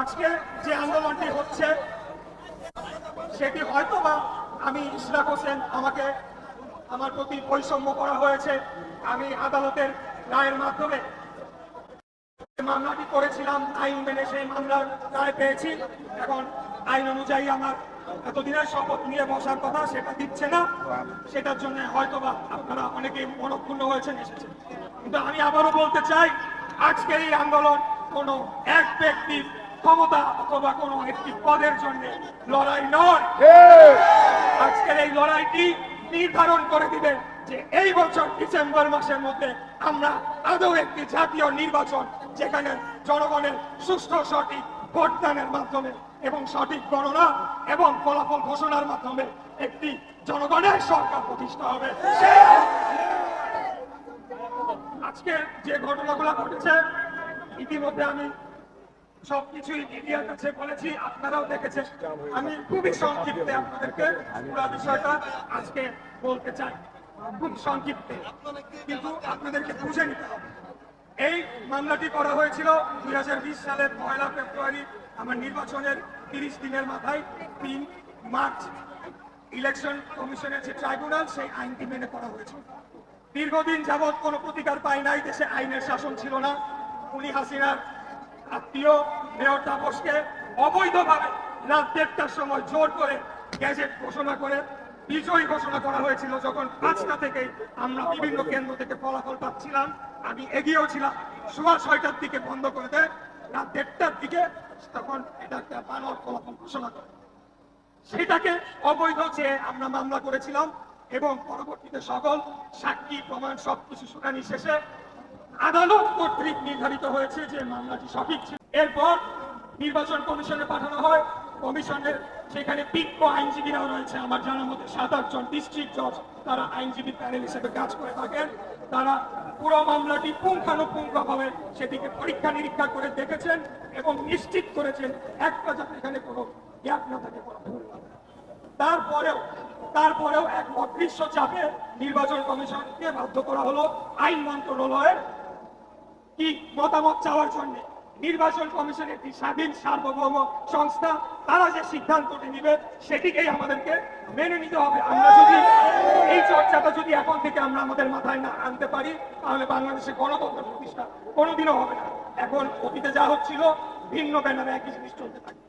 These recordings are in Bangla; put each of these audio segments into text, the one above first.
আজকে যে আন্দোলনটি হচ্ছে, সেটি হয়তো বা আমি ইশরাক হোসেন আমাকে আমার প্রতি বৈষম্য করা হয়েছে। আমি আদালতের রায়ের মাধ্যমে মামলাটি করেছিলাম, আইন মেনে সেই মামলার রায় পেয়েছি। এখন আইন অনুযায়ী আমার এতদিনের শপথ নিয়ে বসার কথা সেটা দিচ্ছে না। সেটার জন্য হয়তোবা আপনারা অনেকে মনক্ষুণ্ণ হয়েছেন, এসেছেন। কিন্তু আমি আবারও বলতে চাই, আজকের এই আন্দোলন কোনো এক ব্যক্তির ক্ষমতা অথবা কোনো একটি পদের জন্য লড়াই নয়। আজকের এই লড়াইটি নির্ধারণ করে দিবে যে এই বছর ডিসেম্বর মাসের মধ্যে আমরা আদৌ একটি জাতীয় নির্বাচন যেখানে জনগণের সুষ্ঠু সঠিক ভোটদানের মাধ্যমে এবং সঠিক গণনা এবং ফলাফল ঘোষণার মাধ্যমে একটি জনগণের সরকার প্রতিষ্ঠা হবে। আজকে যে ঘটনাগুলো ঘটেছে ইতিমধ্যে আমি সবকিছুই মিডিয়ার কাছে বলেছি, আপনারাও দেখেছেন। আমি খুবই সংক্ষিপ্তে আপনাদেরকে পুরো বিষয়টা আজকে বলতে চাই। খুব সংক্ষিপ্তে। কিন্তু আপনাদেরকে বুঝে নিতে এই মামলাটি করা হয়েছিল দুই সালের পয়লা ফেব্রুয়ারি, আমার নির্বাচনের তিরিশ দিনের মাথায়, তিন মার্চ। ইলেকশন কমিশনের যে ট্রাইব্যুনাল, সেই আইনটি মেনে করা হয়েছিল দীর্ঘদিন যাবৎ কোনো প্রতিকার পাই নাই, দেশে আইনের শাসন ছিল না। উনি হাসিনার আত্মীয় মেয়র তাপসকে অবৈধভাবে রাত দেড়টার সময় জোর করে গ্যাজেট ঘোষণা করে, বিজয়ী ঘোষণা করা হয়েছিল যখন পাঁচটা থেকে আমরা বিভিন্ন কেন্দ্র থেকে ফলাফল পাচ্ছিলাম। আমি এগিয়েও ছিলাম। সোয়া ছয়টার দিকে বন্ধ করে দেয় রাত দেড়টার দিকে, তখন এটা একটা বানর ফলাফল ঘোষণা করে। সেটাকে অবৈধ চেয়ে আমরা মামলা করেছিলাম এবং পরবর্তীতে সকল সাক্ষী, প্রমাণ সবকিছু শুনানি শেষে আদালত কর্তৃক নির্ধারিত হয়েছে যে মামলাটি সঠিক ছিল। এরপর নির্বাচন কমিশনে পাঠানো হয়। কমিশনের সেখানে বিজ্ঞ আইনজীবীরাও রয়েছে। আমার জানার মধ্যে সাত আটজন ডিস্ট্রিক্ট জজ তারা আইনজীবী প্যানেল হিসেবে কাজ করে থাকেন। তারা পুরো মামলাটি পুঙ্খানুপুঙ্খভাবে সেটিকে পরীক্ষা নিরীক্ষা করে দেখেছেন এবং নিশ্চিত করেছেন একটা যাতে এখানে কোনো গ্যাপ না থাকে, কোনো তারপরেও তারপরেও এক অদৃশ্য চাপে নির্বাচন কমিশনকে বাধ্য করা হলো আইন মন্ত্রণালয়ের কি মতামত চাওয়ার জন্য নির্বাচন কমিশন একটি স্বাধীন সার্বভৌম সংস্থা, তারা যে সিদ্ধান্তটি নিবে সেটিকেই আমাদেরকে মেনে নিতে হবে। আমরা যদি এই চর্চাটা যদি এখন থেকে আমরা আমাদের মাথায় না আনতে পারি, তাহলে বাংলাদেশে গণতন্ত্র প্রতিষ্ঠা কোনোদিনও হবে না। এখন অতীতে যা হচ্ছিল, ভিন্ন ব্যানারে একই জিনিস চলতে থাকে।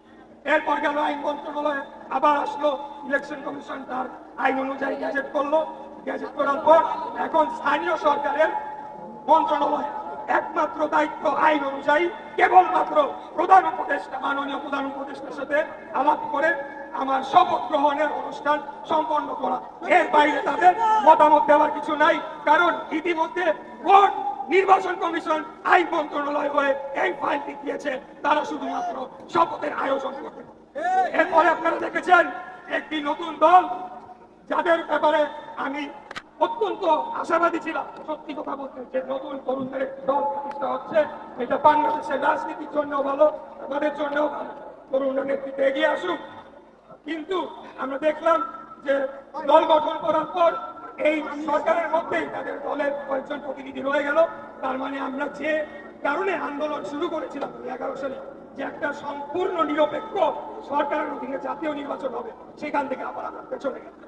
এরপর গেল আইন মন্ত্রণালয়ে, আবার আসলো ইলেকশন কমিশন তার আইন অনুযায়ী গ্যাজেট করল। গ্যাজেট করার পর এখন স্থানীয় সরকারের মন্ত্রণালয় একমাত্র দায়িত্ব আইন অনুযায়ী কেবলমাত্র প্রধান উপদেষ্টা মাননীয় প্রধান উপদেষ্টার সাথে আলাপ করে আমার শপথ গ্রহণের অনুষ্ঠান সম্পন্ন করা। এর বাইরে তাদের মতামত দেওয়ার কিছু নাই কারণ ইতিমধ্যে ভোট নির্বাচন কমিশন আইন মন্ত্রণালয় হয়ে এই ফাইলটি দিয়েছে তারা শুধুমাত্র শপথের আয়োজন করবে। এরপরে আপনারা দেখেছেন একটি নতুন দল যাদের ব্যাপারে আমি অত্যন্ত আশাবাদী ছিলাম। সত্যি কথা বলতে, যে নতুন তরুণদের দল প্রতিষ্ঠা হচ্ছে, এটা বাংলাদেশের রাজনীতির জন্য ভালো, আমাদের জন্য তরুণরা নেতৃত্বে এগিয়ে আসুক। কিন্তু আমরা দেখলাম যে দল গঠন করার পর এই সরকারের মধ্যেই তাদের দলের কয়েকজন প্রতিনিধি রয়ে গেল। তার মানে আমরা যে কারণে আন্দোলন শুরু করেছিলাম দুই এগারো সালে, যে একটা সম্পূর্ণ নিরপেক্ষ সরকারের অধীনে জাতীয় নির্বাচন হবে, সেখান থেকে আবার আমরা পেছনে গেলাম।